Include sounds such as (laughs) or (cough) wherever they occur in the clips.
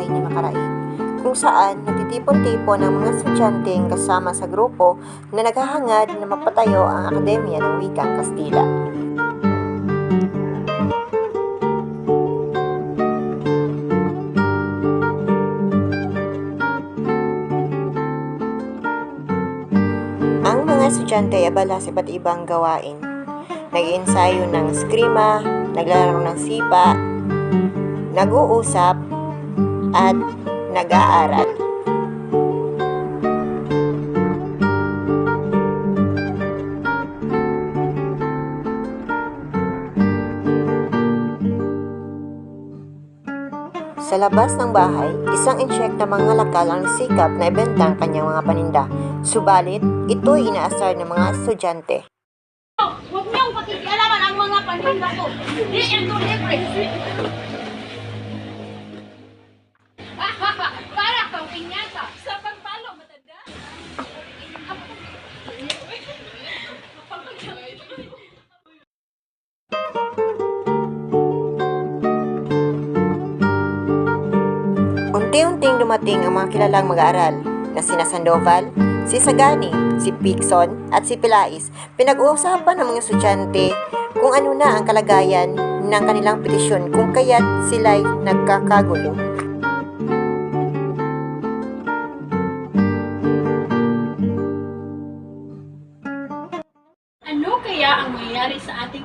Bahay ni Makaraig, kung saan nagtitipon-tipon ang mga estudyanteng kasama sa grupo na naghahangad na mapatayo ang Akademya ng Wikang Kastila. Ang mga estudyante ay abala sa iba't ibang gawain. Nag-iensayo ng skrima, naglalaro ng sipa, nag-uusap, at nag-aaral. Sa labas ng bahay, isang incheck na mga lakal ang sikap na ibenta ang kanyang mga paninda. Subalit, ito'y inaasar ng mga estudyante. Huwag niyong pakikialaman ang mga paninda ko. Di yan to libre. (laughs) Para kang pinyata sa pagpalo matanda. Unti-unting dumating ang mga kilalang mag-aaral na sina Sandoval, si Sagani, si Pixon at si Pilais. Pinag-uusapan ng mga estudyante kung ano na ang kalagayan ng kanilang petisyon kung kaya't sila'y nagkakagulo.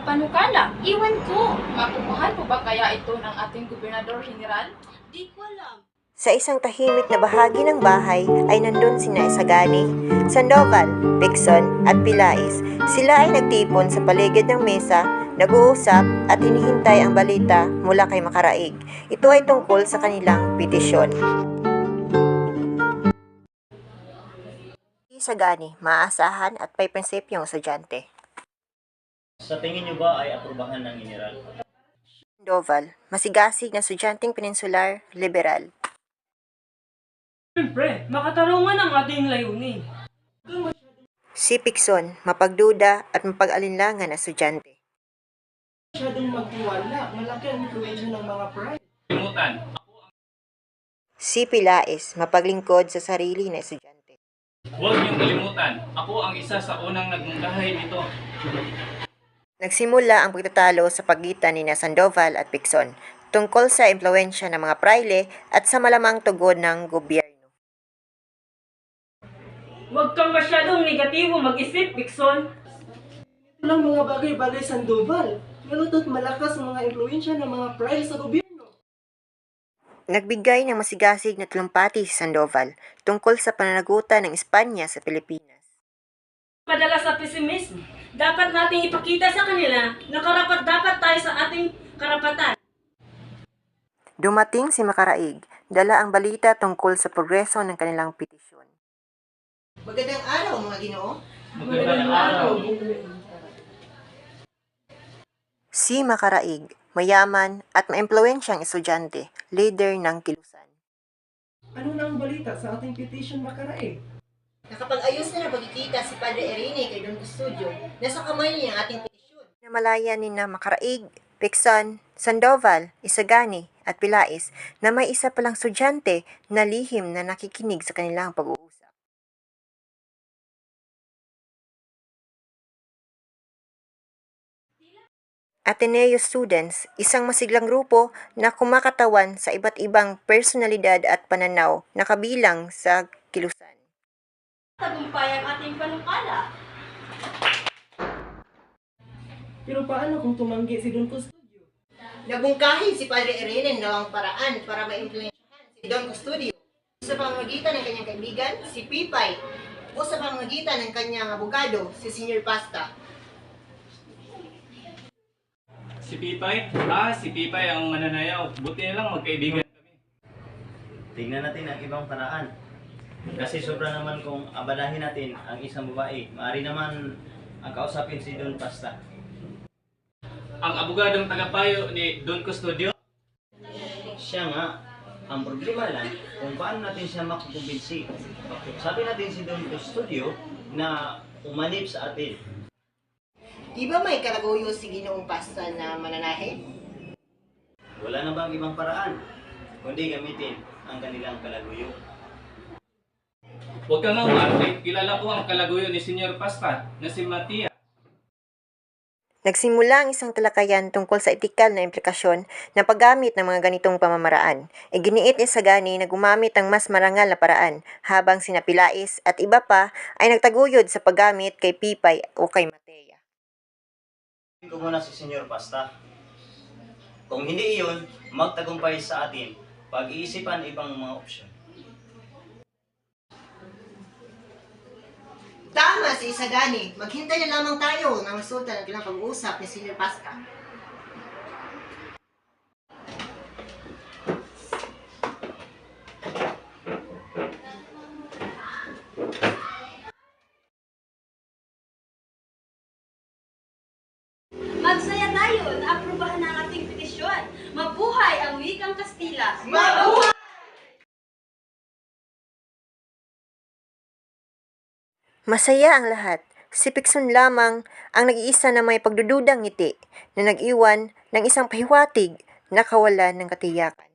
Panukala? Iwan ko. Makukuhan po ba kaya ito ng ating gobernador general? Di ko alam. Sa isang tahimik na bahagi ng bahay ay nandun sina Sagani, Sandoval, Pixon at Pilais. Sila ay nagtipon sa paligid ng mesa, nag-uusap at hinihintay ang balita mula kay Makaraig. Ito ay tungkol sa kanilang petisyon. Si Sagani, maaasahan at may prinsipyong estudyante. Sa tingin nyo ba ay aprubahan ng general? Sandoval, masigasig na estudyanteng peninsular, liberal. Siyempre, makatarungan ang ating layunin. Si Pixon, mapagduda at mapag-alinlangan na estudyante. masyadong magtiwala. Malaki ang influensya ng mga pride. Si Pilais, mapaglingkod sa sarili na estudyante. Huwag niyong kalimutan, ako ang isa sa unang nagmungkahi nito. Nagsimula ang pagtatalo sa pagitan ni na Sandoval at Pixon tungkol sa impluensya ng mga praile at sa malamang tugon ng gobyerno. Huwag kang masyadong negatibo mag-isip, Pixon. Walang mga bagay-bagay Sandoval. Malutot malakas ang mga influensya ng mga pride sa gobyerno. Nagbigay ng masigasig na talumpati si Sandoval tungkol sa pananagutan ng Espanya sa Pilipinas. Padala sa pessimism. Dapat nating ipakita sa kanila na karapat dapat tayo sa ating karapatan. Dumating si Makaraig, dala ang balita tungkol sa progreso ng kanilang petisyon. Magandang araw mga ginoo. Magandang araw. Si Makaraig, mayaman at maimpluwensyang estudyante, leader ng kilusan. Ano na ang balita sa ating petition makaraig? Nakapag-ayos na ng pagkikita si Padre Erine kay Don Custodio. Nasa kamay niya ang ating petisyon. Namalaya ni na Makaraig, Pixon, Sandoval, Isagani at Pilais na may isa palang estudyante na lihim na nakikinig sa kanilang pag-uusap. Ateneo Students, isang masiglang grupo na kumakatawan sa iba't ibang personalidad at pananaw na kabilang sa kilusan. Tagumpay ang ating panukala. Pero paano kung tumanggi si Don Custodio? Nabungkahin si Padre Irene na ang paraan para maimpluwensyahan si Don Custodio sa pamamagitan ng kanyang kaibigan, si Pipay, o sa pamamagitan ng kanyang abogado, si Senior Pasta. Si Pipay? Ah, si Pipay ang mananayaw. Buti na lang magkaibigan kami. Tingnan natin ang ibang paraan. Kasi sobra naman kung abalahin natin ang isang babae. Maari naman ang kausapin si Don Pasta. Ang abogadong tagapayo ni Don Custodio? Siya nga, ang problema lang kung paano natin siya makukumbinsi. Sabi natin si Don Custodio na umanib sa atin. Di ba may kalaguyo si Ginoong Pasta na mananahe? Wala na bang ibang paraan kundi gamitin ang kanilang kalaguyo. Huwag ka nga umarte. Kilala ko ang kalaguyo ni Senyor Pasta na si Matia. Nagsimula ang isang talakayan tungkol sa etikal na implikasyon ng paggamit ng mga ganitong pamamaraan. Iginiit ni Sagani na gumamit ng mas marangal na paraan, habang sina Pilais at iba pa ay nagtaguyod sa paggamit kay Pipay o kay Matea. Ko muna si Senyor Pasta. Kung hindi iyon, magtagumpay sa atin. Pag-iisipan ibang mga opsyon. Tama si Isagani. Maghintay na lamang tayo ng resulta ng kailang pag-uusap ni Senior Pasca. Magsaya tayo na aprubahan ang ating petisyon. Mabuhay ang wikang Kastila. Masaya ang lahat. Si Pixon lamang ang nag-iisa na may pagdududang ngiti na nag-iwan ng isang pahiwatig na kawalan ng katiyakan.